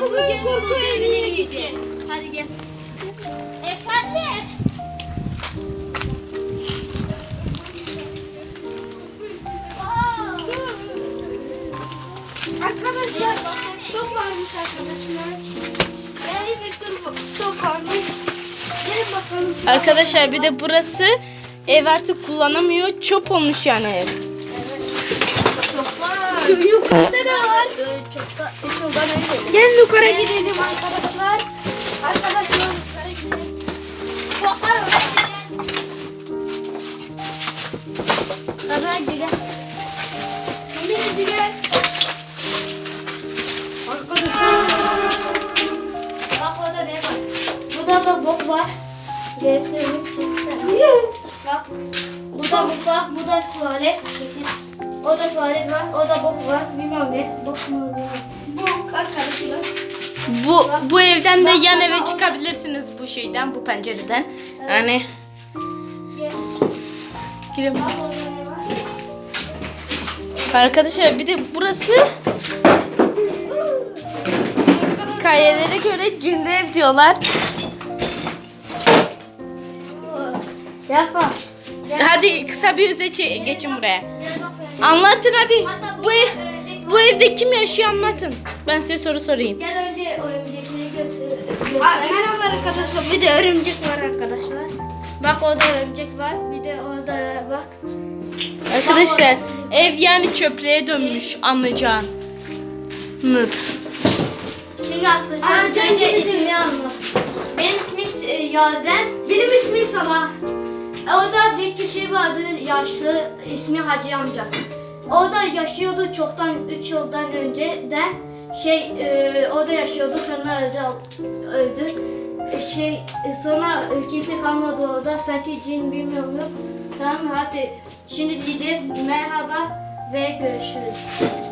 bugün korku evine gideceğiz. Hadi gel. Efendim? Arkadaşlar çok varmış arkadaşlar. Yani bir tur çok varmış. Gelin bakalım. Arkadaşlar bir de burası ev artık kullanamıyor. Çöp olmuş yani ev. Çok var. Yukarıda da var. Çok da. Gelin yukarı gidelim arkadaşlar. Arkadaşlar yukarı gidelim. Çok var. Gel. Gel. Bak orada ne var? Burada da bok var. Göğsümüz çıksın. Bak. Bu da mutfak, bu da tuvalet. O da tuvalet var, o da bok var. Bilmem ne. Bok mu? Bok arkadaşlar. Bu bu evden de yan eve çıkabilirsiniz bu şeyden, bu pencereden. Yani Gel. girin. Arkadaşlar bir de burası kayelere göre cinde ev diyorlar. Yapma. Hadi kısa bir çe- geçin buraya. Bak. Anlatın hadi. Hatta Bu ev, bu evde kim yaşıyor anlatın. Ben size soru sorayım. Gel önce örümcekleri götür. Merhaba arkadaşlar. Bir de örümcek var arkadaşlar. Bak orada örümcek var. Bir de orada bak. Arkadaşlar ev yani çöplüğe dönmüş anlayacağınız. Şimdi arkadaşlar önce ismini anlat. Benim ismim Yazen. Benim ismim Salah. Orada bir kişi vardı yaşlı ismi Hacı amca. Orada yaşıyordu çoktan 3 yıldan önceden şey e, orada yaşıyordu sonra öldü öldü. E, şey e, sonra e, kimse kalmadı orada sanki cin bilmiyorum yok. Tamam hadi şimdi diyeceğiz merhaba ve görüşürüz.